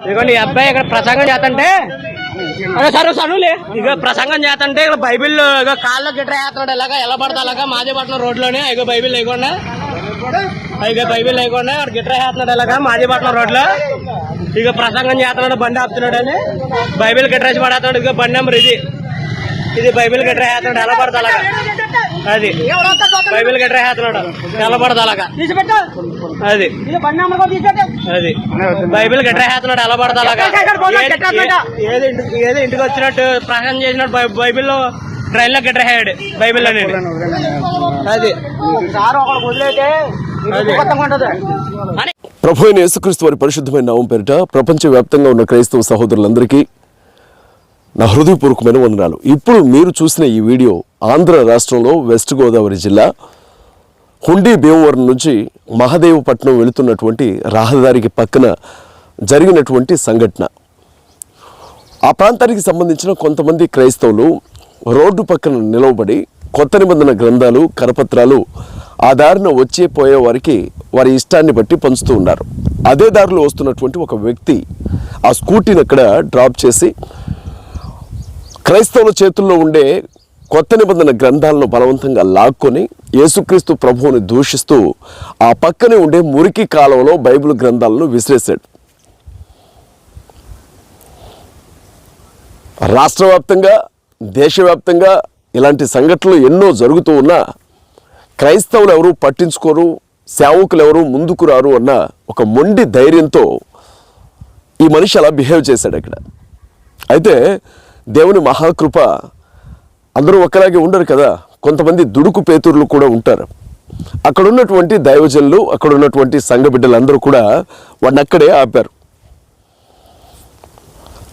ఇదిగోండి ఈ అబ్బాయి ఇక్కడ ప్రసంగం చేస్తుంటే సరే చదువులే ఇక ప్రసంగం చేస్తుంటే ఇక్కడ బైబిల్ ఇక కాళ్ళలో గిట్ర వేస్తున్నాడు ఇలాగా ఎలా పడతా అలాగా మాజీపట్నం రోడ్లోనే. ఇక బైబిల్ లేకుండా. ఇక బైబిల్ లేకుండా ఇక్కడ గిట్ర వేస్తున్నాడు ఇలాగా మాజీపట్నం రోడ్లో. ఇక ప్రసంగం చేస్తున్నాడు బండి ఆపుతున్నాడు అని. బైబిల్ గిట్రేసి పడేస్తున్నాడు ఇక బండి నెంబర్ ఇది. ఇది బైబిల్ గిట్ర వేస్తున్నాడు ఎలా పడతా అలాగా అది. బైబిల్ గిట్ర ఎలా పడతా అలాగా. అది. అది. బైబిల్ గట్రా ఎలా పడతా అలాగా. ఏది- ఏ- ఏది ఇంటికి వచ్చినట్టు ప్రసంగం చేసినట్టు బైబిల్లో ట్రైన్లో గట్రా వేయాడు బైబిల్ అనేది. అది. ప్రభు అయిన యేసుక్రీస్తు వారి పరిశుద్ధమైన నామం పేరిట ప్రపంచవ్యాప్తంగా ఉన్న క్రైస్తవ సహోదరులందరికీ నా హృదయపూర్వకమైన వందనాలు. ఇప్పుడు మీరు చూసిన ఈ వీడియో ఆంధ్ర రాష్ట్రంలో వెస్ట్ గోదావరి జిల్లా హుండీ భీమవరం నుంచి మహదేవపట్నం వెళుతున్నటువంటి రహదారికి పక్కన జరిగినటువంటి సంఘటన. ఆ ప్రాంతానికి సంబంధించిన కొంతమంది క్రైస్తవులు రోడ్డు పక్కన నిలవబడి కొత్త నిబంధన గ్రంథాలు కరపత్రాలు ఆ దారిన వచ్చే పోయే వారికి వారి ఇష్టాన్ని బట్టి పంచుతూ ఉన్నారు. అదే దారిలో వస్తున్నటువంటి ఒక వ్యక్తి ఆ స్కూటీని అక్కడ డ్రాప్ చేసి క్రైస్తవుల చేతుల్లో ఉండే కొత్త నిబంధన గ్రంథాలను బలవంతంగా లాక్కొని యేసుక్రీస్తు ప్రభువుని దూషిస్తూ ఆ పక్కనే ఉండే మురికి కాలంలో బైబిల్ గ్రంథాలను విసిరేశాడు. రాష్ట్రవ్యాప్తంగా దేశవ్యాప్తంగా ఇలాంటి సంఘటనలు ఎన్నో జరుగుతూ ఉన్నా క్రైస్తవులు ఎవరు పట్టించుకోరు సేవకులు ఎవరు ముందుకు రారు అన్న ఒక మొండి ధైర్యంతో ఈ మనిషి అలా బిహేవ్ చేశాడు అక్కడ అయితే దేవుని మహాకృప అందరూ ఒకలాగే ఉండరు కదా. కొంతమంది దుడుకు పేతుర్లు కూడా ఉంటారు. అక్కడ ఉన్నటువంటి దైవజనులు అక్కడ ఉన్నటువంటి సంఘ బిడ్డలందరూ కూడా వాడిని అక్కడే ఆపారు.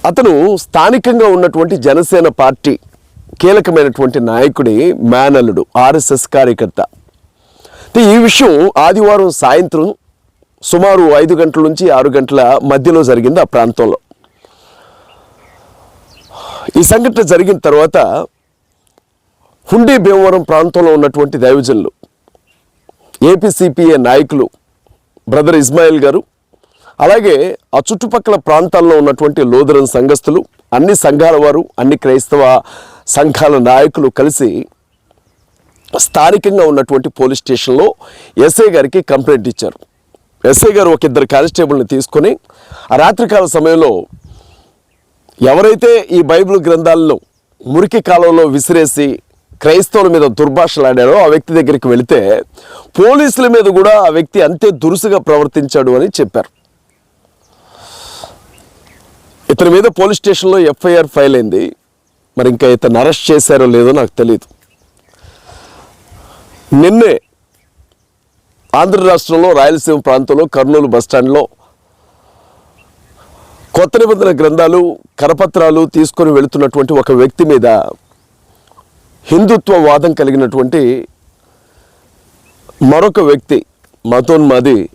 అతను స్థానికంగా ఉన్నటువంటి జనసేన పార్టీ కీలకమైనటువంటి నాయకుడి మేనల్లుడు ఆర్ఎస్ఎస్ కార్యకర్త. ఈ విషయం ఆదివారం సాయంత్రం సుమారు ఐదు గంటల నుంచి ఆరు గంటల మధ్యలో జరిగింది ఆ ప్రాంతంలో. ఈ సంఘటన జరిగిన తర్వాత హుండీ భీమవరం ప్రాంతంలో ఉన్నటువంటి దైవజనులు ఏపీసీపీఏ నాయకులు బ్రదర్ ఇస్మాయిల్ గారు అలాగే ఆ చుట్టుపక్కల ప్రాంతాల్లో ఉన్నటువంటి లోదరన్ సంఘస్థులు అన్ని సంఘాల వారు అన్ని క్రైస్తవ సంఘాల నాయకులు కలిసి స్థానికంగా ఉన్నటువంటి పోలీస్ స్టేషన్లో ఎస్ఐ గారికి కంప్లైంట్ ఇచ్చారు. ఎస్ఐ గారు ఒక ఇద్దరు కానిస్టేబుల్ని తీసుకొని ఆ రాత్రికాల సమయంలో ఎవరైతే ఈ బైబిల్ గ్రంథాలను మురికి కాలంలో విసిరేసి క్రైస్తవుల మీద దుర్భాషలాడారో ఆ వ్యక్తి దగ్గరికి వెళితే పోలీసుల మీద కూడా ఆ వ్యక్తి అంతే దురుసుగా ప్రవర్తించాడు అని చెప్పారు. ఇతని మీద పోలీస్ స్టేషన్లో ఎఫ్ఐఆర్ ఫైల్ అయింది. మరి ఇంకా ఇతను అరెస్ట్ చేశారో లేదో నాకు తెలియదు నిన్నే ఆంధ్ర రాష్ట్రంలో రాయలసీమ ప్రాంతంలో కర్నూలు బస్టాండ్లో కొత్త నిబంధన గ్రంథాలు కరపత్రాలు తీసుకొని వెళుతున్నటువంటి ఒక వ్యక్తి మీద హిందుత్వ వాదం కలిగినటువంటి మరొక వ్యక్తి మతోన్మాది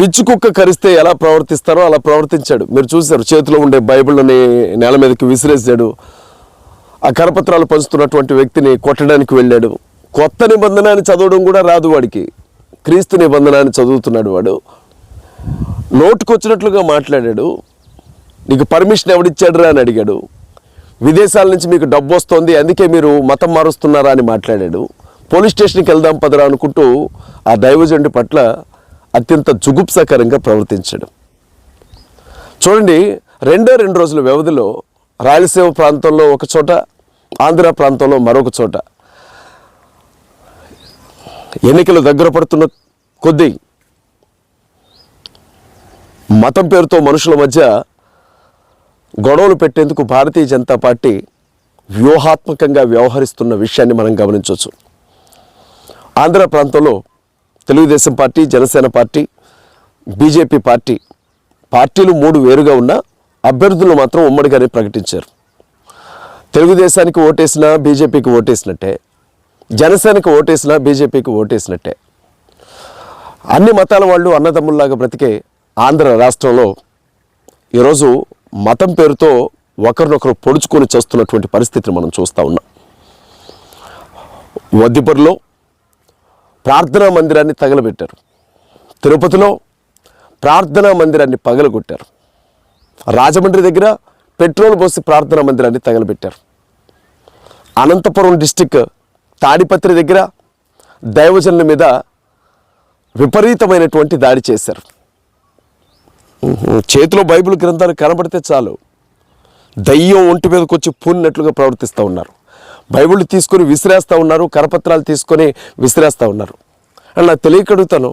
పిచ్చి కుక్క కరిస్తే ఎలా ప్రవర్తిస్తారో అలా ప్రవర్తించాడు. మీరు చూశారు చేతిలో ఉండే బైబిల్ని నేల మీదకి విసిరేసాడు ఆ కరపత్రాలు పంచుతున్నటువంటి వ్యక్తిని కొట్టడానికి వెళ్ళాడు. కొత్త నిబంధనాన్ని చదవడం కూడా రాదు వాడికి. క్రీస్తు నిబంధన అని చదువుతున్నాడు వాడు. నోటుకొచ్చినట్లుగా మాట్లాడాడు. నీకు పర్మిషన్ ఎవడిచ్చాడురా? అని అడిగాడు. విదేశాల నుంచి మీకు డబ్బు వస్తుంది అందుకే మీరు మతం మారుస్తున్నారా అని మాట్లాడాడు. పోలీస్ స్టేషన్కి వెళ్దాం పదరా అనుకుంటూ ఆ దైవజండి పట్ల అత్యంత జుగుప్సకరంగా ప్రవర్తించాడు. చూడండి రెండో రెండు రోజుల వ్యవధిలో రాయలసీమ ప్రాంతంలో ఒక చోట ఆంధ్ర ప్రాంతంలో మరొక చోట. ఎన్నికలు దగ్గర పడుతున్న కొద్దీ మతం పేరుతో మనుషుల మధ్య గొడవలు పెట్టేందుకు భారతీయ జనతా పార్టీ వ్యూహాత్మకంగా వ్యవహరిస్తున్న విషయాన్ని మనం గమనించవచ్చు. ఆంధ్ర ప్రాంతంలో Telugu Desam party Janasena party BJP party పార్టీలు మూడు వేరుగా ఉన్న అభ్యర్థులు మాత్రం ఉమ్మడిగానే ప్రకటించారు. తెలుగుదేశానికి ఓటేసినా బీజేపీకి ఓటేసినట్టే జనసేనకు ఓటేసినా బీజేపీకి ఓటేసినట్టే. అన్ని మతాల వాళ్ళు అన్నదమ్ముల్లాగా బ్రతికే ఆంధ్ర రాష్ట్రంలో ఈరోజు మతం పేరుతో ఒకరినొకరు పొడుచుకొని చేస్తున్నటువంటి పరిస్థితిని మనం చూస్తూ ఉన్నాం. వద్దిపరిలో ప్రార్థనా మందిరాన్ని తగలబెట్టారు. తిరుపతిలో ప్రార్థనా మందిరాన్ని పగలగొట్టారు. రాజమండ్రి దగ్గర పెట్రోల్ పోసి ప్రార్థనా మందిరాన్ని తగలబెట్టారు. అనంతపురం డిస్టిక్ తాడిపత్రి దగ్గర దైవజనుల మీద విపరీతమైనటువంటి దాడి చేశారు. చేతిలో బైబిల్ గ్రంథాలు కనబడితే చాలు. దయ్యం ఒంటి మీదకి వచ్చి పూనినట్లుగా ప్రవర్తిస్తూ ఉన్నారు. బైబిల్ తీసుకొని విసిరేస్తూ ఉన్నారు కరపత్రాలు తీసుకొని విసిరేస్తూ ఉన్నారు. అని నాకు తెలియకడుగుతాను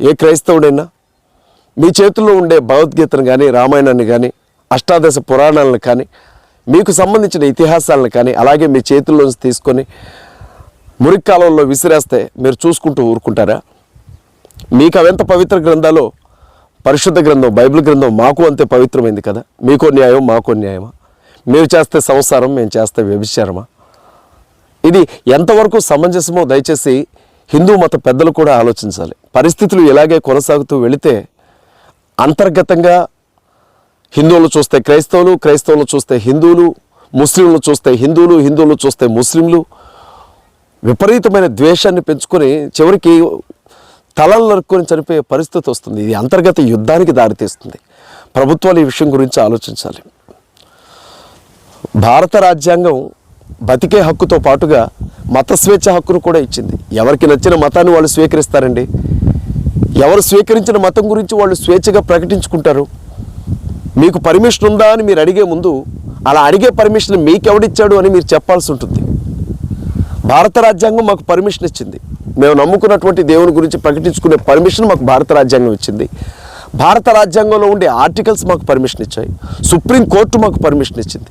ఏ క్రైస్తవుడైనా? మీ చేతుల్లో ఉండే భగవద్గీతను కానీ రామాయణాన్ని కానీ అష్టాదశ పురాణాలను కానీ మీకు సంబంధించిన ఇతిహాసాలను కానీ అలాగే మీ చేతుల్లోంచి తీసుకొని మురికి కాలంలో విసిరేస్తే మీరు చూసుకుంటూ ఊరుకుంటారా? మీకు అవెంత పవిత్ర గ్రంథాలు పరిశుద్ధ గ్రంథం బైబిల్ గ్రంథం మాకు అంతే పవిత్రమైంది కదా? మీకో న్యాయం మాకో న్యాయమా? మీరు చేస్తే సంసారం మేము చేస్తే వ్యభిచారమా? ఇది ఎంతవరకు సమంజసమో దయచేసి హిందూ మత పెద్దలు కూడా ఆలోచించాలి. పరిస్థితులు ఇలాగే కొనసాగుతూ వెళితే అంతర్గతంగా హిందువులు చూస్తే క్రైస్తవులు క్రైస్తవులు చూస్తే హిందువులు ముస్లింలు చూస్తే హిందువులు హిందువులు చూస్తే ముస్లింలు విపరీతమైన ద్వేషాన్ని పెంచుకొని చివరికి తలలు నరుక్కొని చనిపోయే పరిస్థితి వస్తుంది. ఇది అంతర్గత యుద్ధానికి దారితీస్తుంది. ప్రభుత్వాలు ఈ విషయం గురించి ఆలోచించాలి. భారత రాజ్యాంగం బతికే హక్కుతో పాటుగా మత స్వేచ్ఛ హక్కును కూడా ఇచ్చింది. ఎవరికి నచ్చిన మతాన్ని వాళ్ళు స్వీకరిస్తారండి? ఎవరు స్వీకరించిన మతం గురించి వాళ్ళు స్వేచ్ఛగా ప్రకటించుకుంటారు? మీకు పర్మిషన్ ఉందా అని మీరు అడిగే ముందు అలా అడిగే పర్మిషన్ మీకెవడిచ్చాడు అని మీరు చెప్పాల్సి ఉంటుంది. భారత రాజ్యాంగం మాకు పర్మిషన్ ఇచ్చింది. మేము నమ్ముకున్నటువంటి దేవుని గురించి ప్రకటించుకునే పర్మిషన్ మాకు భారత రాజ్యాంగం ఇచ్చింది. భారత రాజ్యాంగంలో ఉండే ఆర్టికల్స్ మాకు పర్మిషన్ ఇచ్చాయి. సుప్రీం కోర్టు మాకు పర్మిషన్ ఇచ్చింది.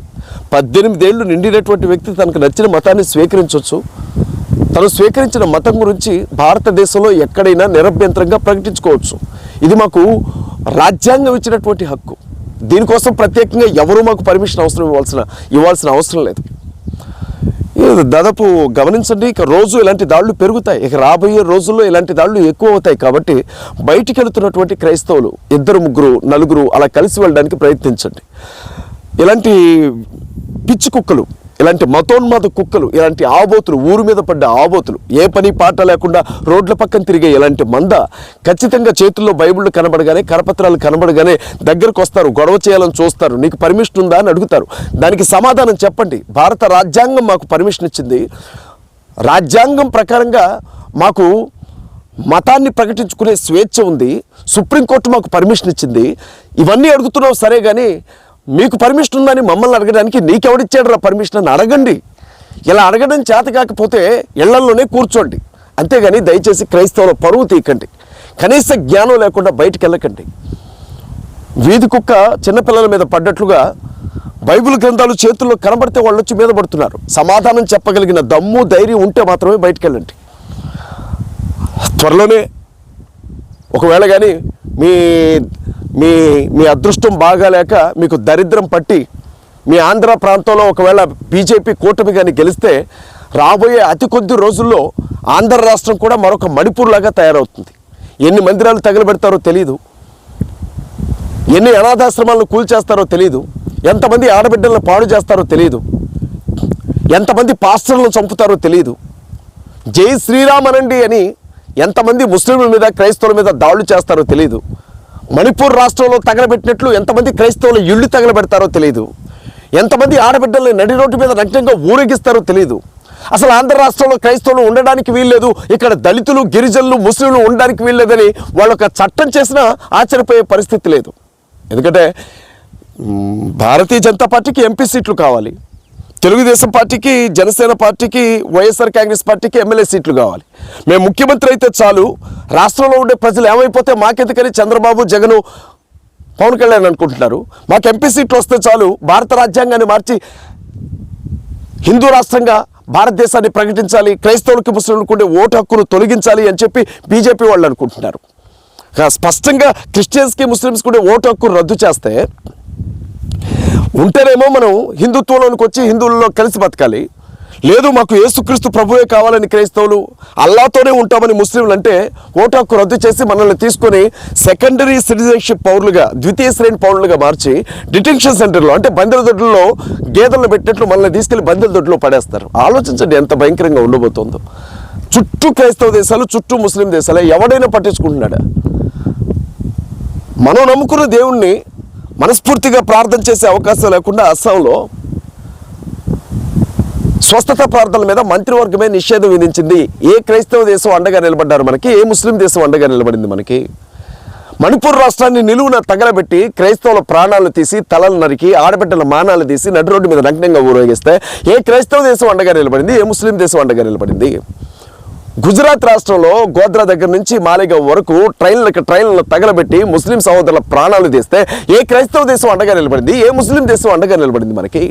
పద్దెనిమిదేళ్ళు నిండినటువంటి వ్యక్తి తనకు నచ్చిన మతాన్ని స్వీకరించవచ్చు తను స్వీకరించిన మతం గురించి భారతదేశంలో ఎక్కడైనా నిరభ్యంతరంగా ప్రకటించుకోవచ్చు. ఇది మాకు రాజ్యాంగం ఇచ్చినటువంటి హక్కు. దీనికోసం ప్రత్యేకంగా ఎవరు మాకు పర్మిషన్ అవసరం ఇవ్వాల్సిన ఇవ్వాల్సిన అవసరం లేదు. దాదాపు గమనించండి ఇక రోజు ఇలాంటి దాడులు పెరుగుతాయి. ఇక రాబోయే రోజుల్లో ఇలాంటి దాడులు ఎక్కువ అవుతాయి కాబట్టి బయటికి వెళుతున్నటువంటి క్రైస్తవులు ఇద్దరు ముగ్గురు నలుగురు అలా కలిసి వెళ్ళడానికి ప్రయత్నించండి. ఇలాంటి పిచ్చి కుక్కలు ఇలాంటి మతోన్మాద కుక్కలు ఇలాంటి ఆబోతులు ఊరు మీద పడ్డ ఆబోతులు ఏ పని పాట లేకుండా రోడ్ల పక్కన తిరిగే ఇలాంటి మంద ఖచ్చితంగా చేతుల్లో బైబిళ్ళు కనబడగానే కరపత్రాలు కనబడగానే దగ్గరకు వస్తారు గొడవ చేయాలని చూస్తారు. నీకు పర్మిషన్ ఉందా అని అడుగుతారు. దానికి సమాధానం చెప్పండి. భారత రాజ్యాంగం మాకు పర్మిషన్ ఇచ్చింది. రాజ్యాంగం ప్రకారంగా మాకు మతాన్ని ప్రకటించుకునే స్వేచ్ఛ ఉంది. సుప్రీంకోర్టు మాకు పర్మిషన్ ఇచ్చింది. ఇవన్నీ అడుగుతున్నావు సరే కానీ మీకు పర్మిషన్ ఉందని మమ్మల్ని అడగడానికి నీకెవడిచ్చాడు రా పర్మిషన్ అని అడగండి. ఇలా అడగడం చేత కాకపోతే ఇళ్ళల్లోనే కూర్చోండి. అంతేగాని దయచేసి క్రైస్తవుల పరువు తీయకండి. కనీస జ్ఞానం లేకుండా బయటికి వెళ్ళకండి వీధి కుక్క చిన్నపిల్లల మీద పడ్డట్లుగా బైబిల్ గ్రంథాలు చేతుల్లో కనబడితే వాళ్ళు వచ్చి మీద పడుతున్నారు. సమాధానం చెప్పగలిగిన దమ్ము ధైర్యం ఉంటే మాత్రమే బయటికి వెళ్ళండి త్వరలోనే ఒకవేళ కానీ మీ మీ మీ అదృష్టం బాగాలేక మీకు దరిద్రం పట్టి మీ ఆంధ్ర ప్రాంతంలో ఒకవేళ బీజేపీ కూటమి కానీ గెలిస్తే రాబోయే అతి కొద్ది రోజుల్లో ఆంధ్ర రాష్ట్రం కూడా మరొక మణిపూర్ లాగా తయారవుతుంది. ఎన్ని మందిరాలు తగలబెడతారో తెలియదు ఎన్ని అనాథాశ్రమాలను కూల్చేస్తారో తెలియదు ఎంతమంది ఆడబిడ్డలను పాడు చేస్తారో తెలియదు ఎంతమంది పాస్టర్లను చంపుతారో తెలియదు జై శ్రీరామ్ అనండి అని ఎంతమంది ముస్లింల మీద క్రైస్తవుల మీద దాడులు చేస్తారో తెలియదు మణిపూర్ రాష్ట్రంలో తగలబెట్టినట్లు ఎంతమంది క్రైస్తవుల ఇళ్ళు తగలబెడతారో తెలియదు ఎంతమంది ఆడబిడ్డల్ని నడి రోడ్డు మీద నగ్నంగా ఊరేగిస్తారో తెలియదు అసలు ఆంధ్ర రాష్ట్రంలో క్రైస్తవులు ఉండడానికి వీల్లేదు ఇక్కడ దళితులు గిరిజనులు ముస్లింలు ఉండడానికి వీల్లేదని వాళ్ళు ఒక చట్టం చేసినా ఆశ్చర్యపోయే పరిస్థితి లేదు. ఎందుకంటే భారతీయ జనతా పార్టీకి ఎంపీ సీట్లు కావాలి. తెలుగుదేశం పార్టీకి జనసేన పార్టీకి వైఎస్ఆర్ కాంగ్రెస్ పార్టీకి ఎమ్మెల్యే సీట్లు కావాలి. మేము ముఖ్యమంత్రి అయితే చాలు. రాష్ట్రంలో ఉండే ప్రజలు ఏమైపోతే మాకెందుకని చంద్రబాబు జగను పవన్ కళ్యాణ్ అనుకుంటున్నారు. మాకు ఎంపీ సీట్లు వస్తే చాలు. భారత రాజ్యాంగాన్ని మార్చి హిందూ రాష్ట్రంగా భారతదేశాన్ని ప్రకటించాలి. క్రైస్తవులకి ముస్లింలకు ఉండే ఓటు హక్కును తొలగించాలి అని చెప్పి బీజేపీ వాళ్ళు అనుకుంటున్నారు. స్పష్టంగా క్రిస్టియన్స్కి ముస్లిమ్స్కి ఉండే ఓటు హక్కును రద్దు చేస్తే ఉంటేనేమో మనం హిందుత్వంలోనికి వచ్చి హిందువుల్లో కలిసి బతకాలి. లేదు మాకు ఏసుక్రీస్తు ప్రభువే కావాలని క్రైస్తవులు అల్లాతోనే ఉంటామని ముస్లింలు అంటే ఓటు హక్కు రద్దు చేసి మనల్ని తీసుకొని సెకండరీ సిటిజన్షిప్ పౌరులుగా ద్వితీయ శ్రేణి పౌరులుగా మార్చి డిటెన్షన్ సెంటర్లో అంటే బందెల దొడ్లలో గేదెలను పెట్టినట్లు మనల్ని తీసుకెళ్ళి బందెల దొడ్లో పడేస్తారు. ఆలోచించండి ఎంత భయంకరంగా ఉండబోతుందో. చుట్టూ క్రైస్తవ దేశాలు చుట్టూ ముస్లిం దేశాలు ఎవడైనా పట్టించుకుంటున్నాడా? మనం నమ్ముకున్న దేవుణ్ణి మనస్ఫూర్తిగా ప్రార్థన చేసే అవకాశం లేకుండా అస్సాంలో స్వస్థత ప్రార్థనల మీద మంత్రివర్గమే నిషేధం విధించింది. ఏ క్రైస్తవ దేశం అండగా నిలబడ్డారు మనకి? ఏ ముస్లిం దేశం అండగా నిలబడింది మనకి? మణిపూర్ రాష్ట్రాన్ని నిలువున తగలబెట్టి క్రైస్తవుల ప్రాణాలు తీసి తలలు నరికి ఆడబిడ్డల మానాలు తీసి నడి రోడ్డు మీద నగ్నంగా ఊరేగిస్తే ఏ క్రైస్తవ దేశం అండగా నిలబడింది? ఏ ముస్లిం దేశం అండగా నిలబడింది? గుజరాత్ రాష్ట్రంలో గోద్రా దగ్గర నుంచి మాలిగా వరకు ట్రైన్లకు ట్రైన్లను తగలబెట్టి ముస్లిం సహోదరుల ప్రాణాలు తీస్తే ఏ క్రైస్తవ దేశం అండగా నిలబడింది? ఏ ముస్లిం దేశం అండగా నిలబడింది మనకి?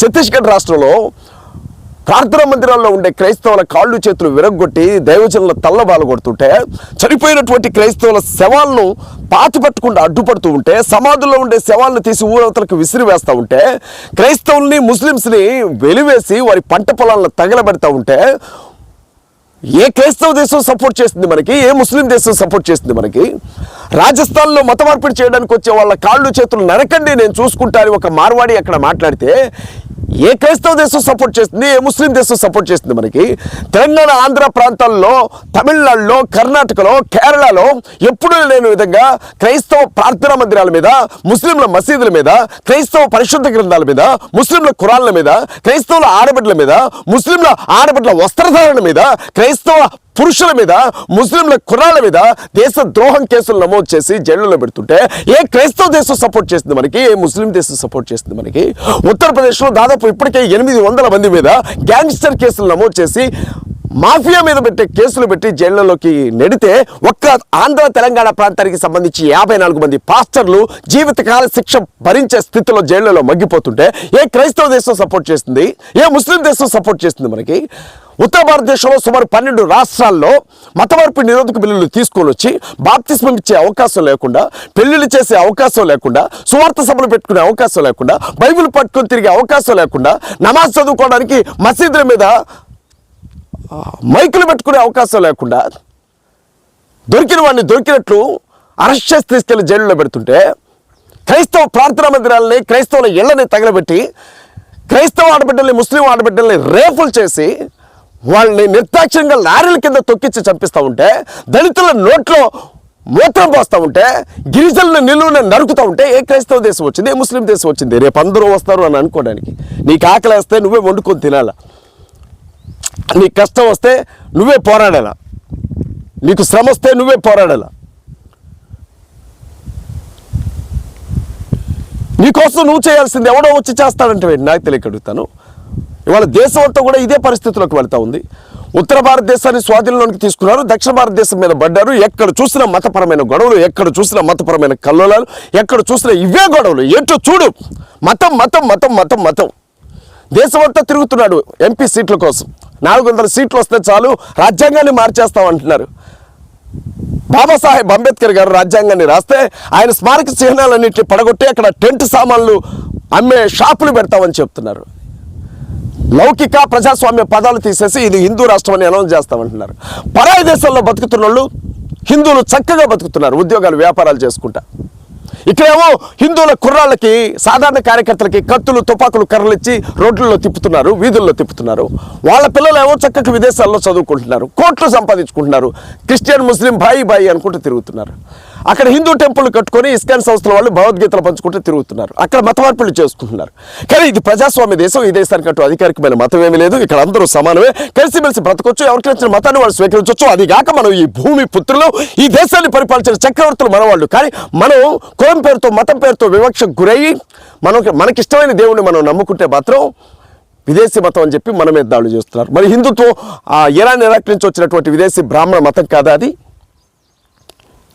ఛత్తీస్గఢ్ రాష్ట్రంలో ప్రార్థనా మందిరాల్లో ఉండే క్రైస్తవుల కాళ్ళు చేతులు విరగొట్టి దైవజనుల తల్లబాలు కొడుతుంటే చనిపోయినటువంటి క్రైస్తవుల శవాలను పాతి పట్టకుండా అడ్డుపడుతూ ఉంటే సమాధుల్లో ఉండే శవాలను తీసి ఊరవతలకు విసిరివేస్తూ ఉంటే క్రైస్తవుల్ని ముస్లిమ్స్ని వెలివేసి వారి పంట పొలాలను తగలబెడతా ఉంటే ఏ క్రైస్తవ దేశం సపోర్ట్ చేస్తుంది మనకి? ఏ ముస్లిం దేశం సపోర్ట్ చేస్తుంది మనకి? రాజస్థాన్లో మత మార్పిడి చేయడానికి వచ్చే వాళ్ళ కాళ్ళు చేతులు నరకండి నేను చూసుకుంటాను ఒక మార్వాడి అక్కడ మాట్లాడితే ఏ క్రైస్తవ దేశం సపోర్ట్ చేస్తుంది? ఏ ముస్లిం దేశం సపోర్ట్ చేస్తుంది మనకి? తెలంగాణ ఆంధ్ర ప్రాంతాల్లో తమిళనాడులో కర్ణాటకలో కేరళలో ఎప్పుడూ లేని విధంగా క్రైస్తవ ప్రార్థనా మందిరాల మీద ముస్లింల మసీదుల మీద క్రైస్తవ పరిశుద్ధ గ్రంథాల మీద ముస్లింల కురాన్ల మీద క్రైస్తవుల ఆడబిడ్డల మీద ముస్లింల ఆడబిడ్డల వస్త్రధారణ మీద క్రైస్తవ పురుషుల మీద ముస్లింల కుర్రాళ్ళ మీద దేశ ద్రోహం కేసులు నమోదు చేసి జైళ్ళలో పెడుతుంటే ఏ క్రైస్తవ దేశం సపోర్ట్ చేస్తుంది మనకి ఏ ముస్లిం దేశం సపోర్ట్ చేస్తుంది మనకి? ఉత్తరప్రదేశ్లో దాదాపు ఇప్పటికే ఎనిమిది వందల మంది మీద గ్యాంగ్స్టర్ కేసులు నమోదు చేసి మాఫియా మీద పెట్టే కేసులు పెట్టి జైళ్ళలోకి నెడితే ఒక్క ఆంధ్ర తెలంగాణ ప్రాంతానికి సంబంధించి యాభై నాలుగు మంది పాస్టర్లు జీవితకాల శిక్ష భరించే స్థితిలో జైళ్ళలో మగ్గిపోతుంటే ఏ క్రైస్తవ దేశం సపోర్ట్ చేస్తుంది ఏ ముస్లిం దేశం సపోర్ట్ చేస్తుంది మనకి? ఉత్తర భారతదేశంలో సుమారు పన్నెండు రాష్ట్రాల్లో మతమార్పు నిరోధక బిల్లులు తీసుకొని వచ్చి బాప్తిస్మం ఇచ్చే అవకాశం లేకుండా పెళ్ళిళ్ళు చేసే అవకాశం లేకుండా సువార్త సభలు పెట్టుకునే అవకాశం లేకుండా బైబిల్ పట్టుకొని తిరిగే అవకాశం లేకుండా నమాజ్ చదువుకోవడానికి మసీదుల మీద మైకులు పెట్టుకునే అవకాశం లేకుండా దొరికిన వాడిని దొరికినట్లు అరెస్ట్ చేసి తీసుకెళ్ళి జైలులో పెడుతుంటే క్రైస్తవ ప్రార్థనా మందిరాలని క్రైస్తవుల ఇళ్ళని తగలబెట్టి క్రైస్తవ ఆడబిడ్డల్ని ముస్లిం ఆడబిడ్డల్ని రేపులు చేసి వాళ్ళని నిర్దాక్షిణ్యంగా లారీల కింద తొక్కించి చంపిస్తూ ఉంటే దళితుల నోట్లో మూత్రం పోస్తూ ఉంటే గిరిజనుల నిలువున నరుకుతూ ఉంటే ఏ క్రైస్తవ దేశం వచ్చింది ఏ ముస్లిం దేశం వచ్చింది? రేపు అందరూ వస్తారు అని అనుకోవడానికి. నీకు ఆకలి వేస్తే నువ్వే వండుకొని తినాలా? నీకు కష్టం వస్తే నువ్వే పోరాడాల? నీకు శ్రమ వస్తే నువ్వే పోరాడాల? నీకోసం నువ్వు చేయాల్సింది ఎవడో వచ్చి చేస్తాడంటే నాకు తెలియక అడుగుతాను. ఇవాళ దేశం అంతా కూడా ఇదే పరిస్థితులకు వెళ్తా ఉంది. ఉత్తర భారతదేశాన్ని స్వాధీనంలోకి తీసుకున్నారు దక్షిణ భారతదేశం మీద పడ్డారు. ఎక్కడ చూసినా మతపరమైన గొడవలు ఎక్కడ చూసినా మతపరమైన కల్లోలాలు ఎక్కడ చూసినా ఇవే గొడవలు. ఏంటో చూడు. మతం మతం మతం మతం మతం. దేశమంతా తిరుగుతున్నాడు ఎంపీ సీట్ల కోసం. నాలుగు వందల సీట్లు వస్తే చాలు రాజ్యాంగాన్ని మార్చేస్తామంటున్నారు బాబాసాహెబ్ అంబేద్కర్ గారు రాజ్యాంగాన్ని రాస్తే ఆయన స్మారక చిహ్నాలన్నింటినీ పడగొట్టి అక్కడ టెంట్ సామాన్లు అమ్మే షాపులు పెడతామని చెప్తున్నారు. లౌకిక ప్రజాస్వామ్య పదాలు తీసేసి ఇది హిందూ రాష్ట్రం అని అనౌన్స్ చేస్తామంటున్నారు. పరాయి దేశాల్లో బతుకుతున్న వాళ్ళు హిందువులు చక్కగా బతుకుతున్నారు ఉద్యోగాలు వ్యాపారాలు చేసుకుంటా. ఇక్కడేమో హిందువుల కుర్రాళ్ళకి సాధారణ కార్యకర్తలకి కత్తులు తుపాకులు కర్రలు ఇచ్చి రోడ్లలో తిప్పుతున్నారు వీధుల్లో తిప్పుతున్నారు. వాళ్ళ పిల్లలు ఏమో చక్కగా విదేశాల్లో చదువుకుంటున్నారు కోట్లు సంపాదించుకుంటున్నారు. క్రిస్టియన్ ముస్లిం బాయి బాయి అనుకుంటూ తిరుగుతున్నారు. అక్కడ హిందూ టెంపుల్ కట్టుకొని ఇస్కాన్ సంస్థల వాళ్ళు భగవద్గీతలు పంచుకుంటూ తిరుగుతున్నారు. అక్కడ మత మార్పులు చేసుకుంటున్నారు. కానీ ఇది ప్రజాస్వామ్య దేశం ఈ దేశానికి అటు అధికారికమైన మతం ఏమీ లేదు. ఇక్కడ అందరూ సమానమే. కలిసిమెలిసి బ్రతకొచ్చు. ఎవరికి నచ్చిన మతాన్ని వాళ్ళు స్వీకరించవచ్చు అది కాక మనం ఈ భూమి పుత్రులు ఈ దేశాన్ని పరిపాలించిన చక్రవర్తులు మనవాళ్ళు. కానీ మనం కులం పేరుతో మతం పేరుతో వివక్షకు గురయ్యి మనకి మనకిష్టమైన దేవుడిని మనం నమ్ముకుంటే మాత్రం విదేశీ మతం అని చెప్పి మన మీద దాడులు చేస్తున్నారు. మరి హిందుత్వం ఇరాన్ ఇరాక్ నుంచి వచ్చినటువంటి విదేశీ బ్రాహ్మణ మతం కాదా అది?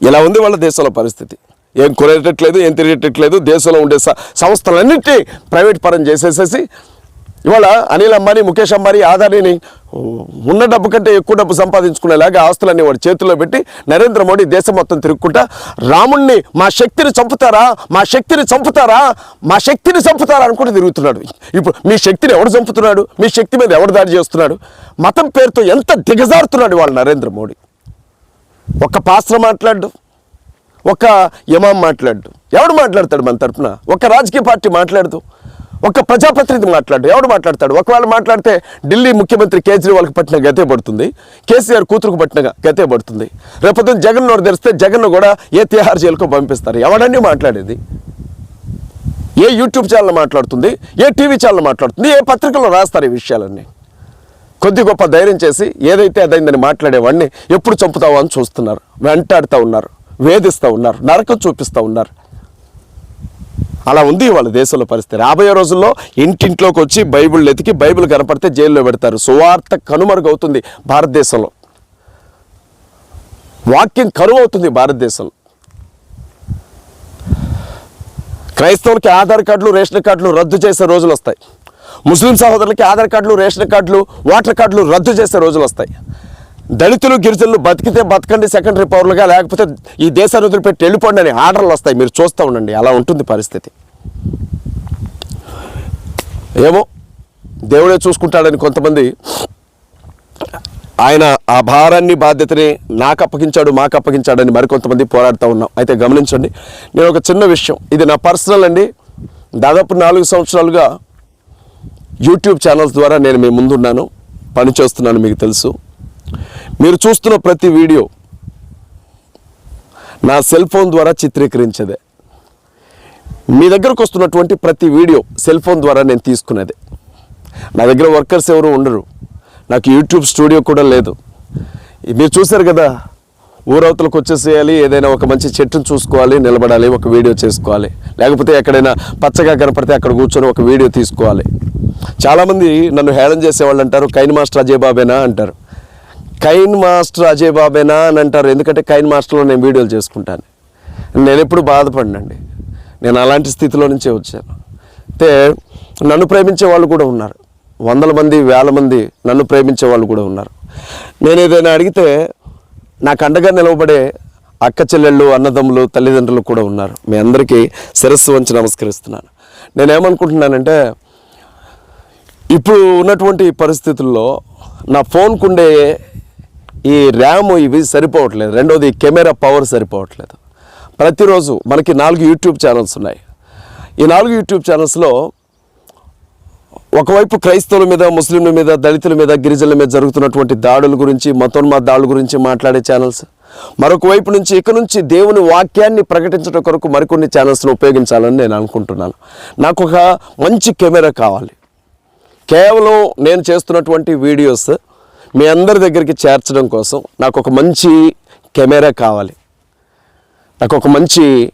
ఇలా ఉంది వాళ్ళ దేశంలో పరిస్థితి. ఏం కొనేటట్లేదు ఏం తిరిగేటట్లేదు దేశంలో ఉండే సంస్థలన్నింటినీ ప్రైవేట్ పరం చేసేసేసి ఇవాళ అనిల్ అంబానీ ముఖేష్ అంబానీ ఆదానీని ఉన్న డబ్బు కంటే ఎక్కువ డబ్బు సంపాదించుకునేలాగా ఆస్తులన్నీ వాడి చేతుల్లో పెట్టి నరేంద్ర మోడీ దేశం మొత్తం తిరుగుకుంటా రాముణ్ణి మా శక్తిని చంపుతారా మా శక్తిని చంపుతారా మా శక్తిని చంపుతారా అనుకుంటూ తిరుగుతున్నాడు. ఇప్పుడు మీ శక్తిని ఎవడు చంపుతున్నాడు? మీ శక్తి మీద ఎవడు దాడి చేస్తున్నాడు? మతం పేరుతో ఎంత దిగజారుతున్నాడు వాళ్ళు నరేంద్ర మోడీ. ఒక పాస్టర్ మాట్లాడు ఒక యమాం మాట్లాడు ఎవడు మాట్లాడతాడు మన తరపున? ఒక రాజకీయ పార్టీ మాట్లాడదు ఒక ప్రజాప్రతినిధి మాట్లాడు ఎవడు మాట్లాడతాడు? ఒకవేళ మాట్లాడితే ఢిల్లీ ముఖ్యమంత్రి కేజ్రీవాల్కి పట్టిన గతే పడుతుంది కేసీఆర్ కూతురుకు పట్టిన గతే పడుతుంది. రేపొద్దున జగన్ నోరు తెరిస్తే జగన్ కూడా ఏ తిహార్ జైలుకో పంపిస్తారు. ఎవడన్నీ మాట్లాడేది? ఏ యూట్యూబ్ ఛానల్ మాట్లాడుతుంది ఏ టీవీ ఛానల్ మాట్లాడుతుంది ఏ పత్రికలో రాస్తారు ఈ విషయాలన్నీ? కొద్ది గొప్ప ధైర్యం చేసి ఏదైతే అదైందని మాట్లాడేవాడిని ఎప్పుడు చంపుతావా అని చూస్తున్నారు. వెంటాడుతూ ఉన్నారు. వేధిస్తూ ఉన్నారు. నరకం చూపిస్తూ ఉన్నారు. అలా ఉంది వాళ్ళ దేశంలో పరిస్థితి. రాబోయే రోజుల్లో ఇంటింట్లోకి వచ్చి బైబిల్ ఎతికి బైబిల్ కనపడితే జైల్లో పెడతారు. సువార్త కనుమరుగవుతుంది భారతదేశంలో. వాక్యం కరువు అవుతుంది భారతదేశంలో. క్రైస్తవులకి ఆధార్ కార్డులు రేషన్ కార్డులు రద్దు చేసే రోజులు వస్తాయి. ముస్లిం సహోదరులకి ఆధార్ కార్డులు రేషన్ కార్డులు ఓటర్ కార్డులు రద్దు చేసే రోజులు వస్తాయి. దళితులు గిరిజనులు బతికితే బతకండి సెకండరీ పౌరులుగా లేకపోతే ఈ దేశాన్ని వదిలిపెట్టి వెళ్ళిపోండి అని ఆర్డర్లు వస్తాయి. మీరు చూస్తూ ఉండండి అలా ఉంటుంది పరిస్థితి. ఏమో దేవుడే చూసుకుంటాడని కొంతమంది ఆయన ఆ భారాన్ని బాధ్యతని నాకు అప్పగించాడు మాకు అప్పగించాడని మరికొంతమంది పోరాడుతూ ఉన్నాం. అయితే గమనించండి నేను ఒక చిన్న విషయం. ఇది నా పర్సనల్ అండి. దాదాపు నాలుగు సంవత్సరాలుగా యూట్యూబ్ ఛానల్స్ ద్వారా నేను మీ ముందున్నాను పనిచేస్తున్నాను మీకు తెలుసు. మీరు చూస్తున్న ప్రతి వీడియో నా సెల్ ఫోన్ ద్వారా చిత్రీకరించేదే. మీ దగ్గరకు వస్తున్నటువంటి ప్రతి వీడియో సెల్ ఫోన్ ద్వారా నేను తీసుకునేది. నా దగ్గర వర్కర్స్ ఎవరు ఉండరు. నాకు యూట్యూబ్ స్టూడియో కూడా లేదు. మీరు చూశారు కదా ఊరవతలకు వచ్చేసేయాలి ఏదైనా ఒక మంచి చెట్టును చూసుకోవాలి నిలబడాలి ఒక వీడియో చేసుకోవాలి. లేకపోతే ఎక్కడైనా పచ్చగా కనపడితే అక్కడ కూర్చొని ఒక వీడియో తీసుకోవాలి. చాలామంది నన్ను హేళన చేసేవాళ్ళు అంటారు కైన్ మాస్టర్ అజయ్ బాబేనా అంటారు. కైన్ మాస్టర్ అజయ్ బాబేనా అని అంటారు. ఎందుకంటే కైన్ మాస్టర్లో నేను వీడియోలు చేసుకుంటాను. నేను ఎప్పుడు బాధపడినండి. నేను అలాంటి స్థితిలో నుంచే వచ్చాను. అయితే నన్ను ప్రేమించే వాళ్ళు కూడా ఉన్నారు. వందల మంది వేల మంది నన్ను ప్రేమించే వాళ్ళు కూడా ఉన్నారు. నేను ఏదైనా అడిగితే నాకు అండగా నిలవబడే అక్క చెల్లెళ్ళు అన్నదమ్ములు తల్లిదండ్రులు కూడా ఉన్నారు. మీ అందరికీ శిరస్సు వంచి నమస్కరిస్తున్నాను. నేనేమనుకుంటున్నానంటే ఇప్పుడు ఉన్నటువంటి పరిస్థితుల్లో నా ఫోన్కుండే ఈ ర్యామ్ ఇవి సరిపోవట్లేదు. రెండోది కెమెరా పవర్ సరిపోవట్లేదు. ప్రతిరోజు మనకి నాలుగు యూట్యూబ్ ఛానల్స్ ఉన్నాయి. ఈ నాలుగు యూట్యూబ్ ఛానల్స్లో ఒకవైపు క్రైస్తవుల మీద ముస్లింల మీద దళితుల మీద గిరిజనుల మీద జరుగుతున్నటువంటి దాడుల గురించి మతోన్మాద దాడుల గురించి మాట్లాడే ఛానల్స్ మరొక వైపు నుంచి ఇక నుంచి దేవుని వాక్యాన్ని ప్రకటించడం కొరకు మరికొన్ని ఛానల్స్ను ఉపయోగించాలని నేను అనుకుంటున్నాను. నాకు ఒక మంచి కెమెరా కావాలి. కేవలం నేను చేస్తున్నటువంటి వీడియోస్ మీ అందరి దగ్గరికి చేర్చడం కోసం నాకు ఒక మంచి కెమెరా కావాలి. నాకు ఒక మంచి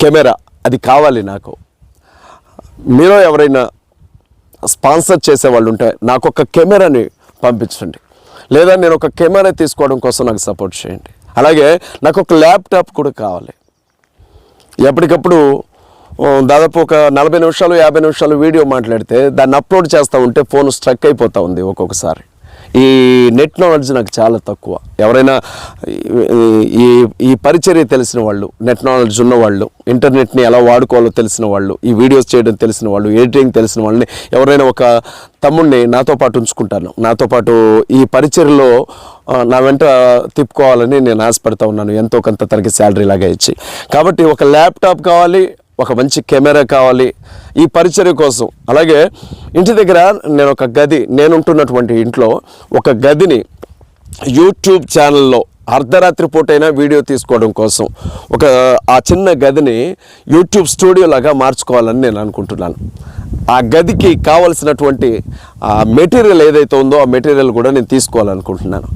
కెమెరా అది కావాలి నాకు. మీలో ఎవరైనా స్పాన్సర్ చేసేవాళ్ళు ఉంటే నాకు ఒక కెమెరాని పంపించండి. లేదా నేను ఒక కెమెరా తీసుకోవడం కోసం నాకు సపోర్ట్ చేయండి. అలాగే నాకు ఒక ల్యాప్టాప్ కూడా కావాలి. ఎప్పటికప్పుడు దాదాపు ఒక నలభై నిమిషాలు యాభై నిమిషాలు వీడియో మాట్లాడితే దాన్ని అప్లోడ్ చేస్తూ ఉంటే ఫోన్ స్ట్రక్ అయిపోతూ ఉంది ఒక్కొక్కసారి. ఈ నెట్ నాలెడ్జ్ నాకు చాలా తక్కువ. ఎవరైనా ఈ- ఈ పరిచర్య తెలిసిన వాళ్ళు నెట్ నాలెడ్జ్ ఉన్నవాళ్ళు ఇంటర్నెట్ని ఎలా వాడుకోవాలో తెలిసిన వాళ్ళు ఈ వీడియోస్ చేయడం తెలిసిన వాళ్ళు ఎడిటింగ్ తెలిసిన వాళ్ళని ఎవరైనా ఒక తమ్ముడిని నాతో పాటు ఉంచుకుంటాను. నాతో పాటు ఈ పరిచర్లో నా వెంట తిప్పుకోవాలని నేను ఆశపడతా ఉన్నాను. ఎంతో కొంత తనకి శాలరీ లాగా ఇచ్చి. కాబట్టి ఒక ల్యాప్టాప్ కావాలి ఒక మంచి కెమెరా కావాలి ఈ పరిచర్య కోసం. అలాగే ఇంటి దగ్గర నేను ఒక గది నేను ఉంటున్నటువంటి ఇంట్లో ఒక గదిని యూట్యూబ్ ఛానల్లో అర్ధరాత్రి పూటైనా వీడియో తీసుకోవడం కోసం ఒక ఆ చిన్న గదిని యూట్యూబ్ స్టూడియోలాగా మార్చుకోవాలని నేను అనుకుంటున్నాను. ఆ గదికి కావలసినటువంటి ఆ మెటీరియల్ ఏదైతే ఉందో ఆ మెటీరియల్ కూడా నేను తీసుకోవాలనుకుంటున్నాను.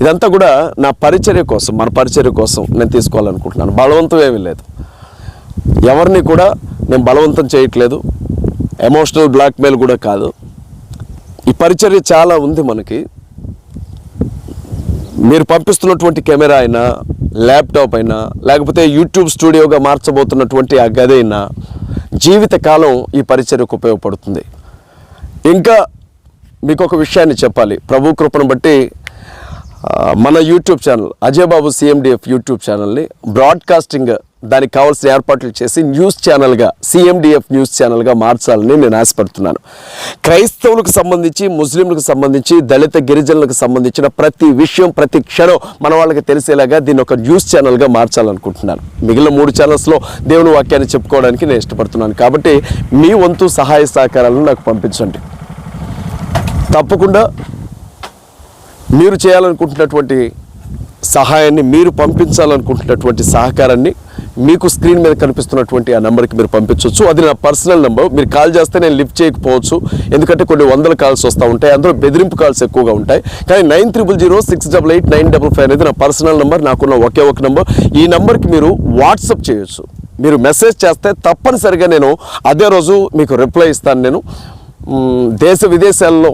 ఇదంతా కూడా నా పరిచర్య కోసం మన పరిచర్య కోసం నేను తీసుకోవాలనుకుంటున్నాను. బలవంతం ఏమీ లేదు. ఎవరిని కూడా నేను బలవంతం చేయట్లేదు. ఎమోషనల్ బ్లాక్మెయిల్ కూడా కాదు. ఈ పరిచర్య చాలా ఉంది మనకి. మీరు పంపిస్తున్నటువంటి కెమెరా అయినా ల్యాప్టాప్ అయినా లేకపోతే యూట్యూబ్ స్టూడియోగా మార్చబోతున్నటువంటి ఆ గది అయినా జీవితకాలం ఈ పరిచర్యకు ఉపయోగపడుతుంది. ఇంకా మీకు ఒక విషయాన్ని చెప్పాలి. ప్రభు కృపను బట్టి మన YouTube channel Ajay Babu CMDF YouTube ఛానల్ని బ్రాడ్కాస్టింగ్ దానికి కావాల్సిన ఏర్పాట్లు చేసి న్యూస్ ఛానల్గా సిఎండిఎఫ్ న్యూస్ ఛానల్గా మార్చాలని నేను ఆశపడుతున్నాను. క్రైస్తవులకు సంబంధించి ముస్లింలకు సంబంధించి దళిత గిరిజనులకు సంబంధించిన ప్రతి విషయం ప్రతి క్షణం మన వాళ్ళకి తెలిసేలాగా దీన్ని ఒక న్యూస్ ఛానల్గా మార్చాలనుకుంటున్నాను. మిగిలిన మూడు ఛానల్స్లో దేవుని వాక్యాన్ని చెప్పుకోవడానికి నేను ఇష్టపడుతున్నాను. కాబట్టి మీ వంతు సహాయ సహకారాలను నాకు పంపించండి. తప్పకుండా మీరు చేయాలనుకుంటున్నటువంటి సహాయాన్ని మీరు పంపించాలనుకుంటున్నటువంటి సహకారాన్ని మీకు స్క్రీన్ మీద కనిపిస్తున్నటువంటి ఆ నెంబర్కి మీరు పంపించవచ్చు అది నా పర్సనల్ నెంబర్. మీరు కాల్ చేస్తే నేను లిఫ్ట్ చేయకపోవచ్చు. ఎందుకంటే కొన్ని వందల కాల్స్ వస్తూ ఉంటాయి. అందులో బెదిరింపు కాల్స్ ఎక్కువగా ఉంటాయి. కానీ nine triple zero six double eight nine double five అనేది నా పర్సనల్ నెంబర్. నాకున్న ఒకే ఒక నెంబర్. ఈ నెంబర్కి మీరు వాట్సప్ చేయొచ్చు. మీరు మెసేజ్ చేస్తే తప్పనిసరిగా నేను అదే రోజు మీకు రిప్లై ఇస్తాను నేను. దేశ విదేశాల్లో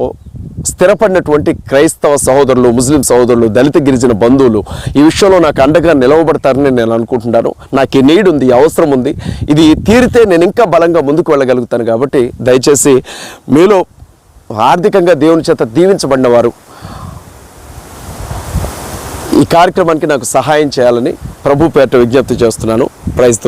స్థిరపడినటువంటి క్రైస్తవ సహోదరులు ముస్లిం సహోదరులు దళిత గిరిజన బంధువులు ఈ విషయంలో నాకు అండగా నిలవబడతారని నేను అనుకుంటున్నాను. నాకు ఈ నీడ్ ఉంది అవసరం ఉంది. ఇది తీరితే నేను ఇంకా బలంగా ముందుకు వెళ్ళగలుగుతాను కాబట్టి దయచేసి మీలో ఆర్థికంగా దేవుని చేత దీవించబడిన వారు ఈ కార్యక్రమానికి నాకు సహాయం చేయాలని ప్రభు పేట విజ్ఞప్తి చేస్తున్నాను. ప్రైజ్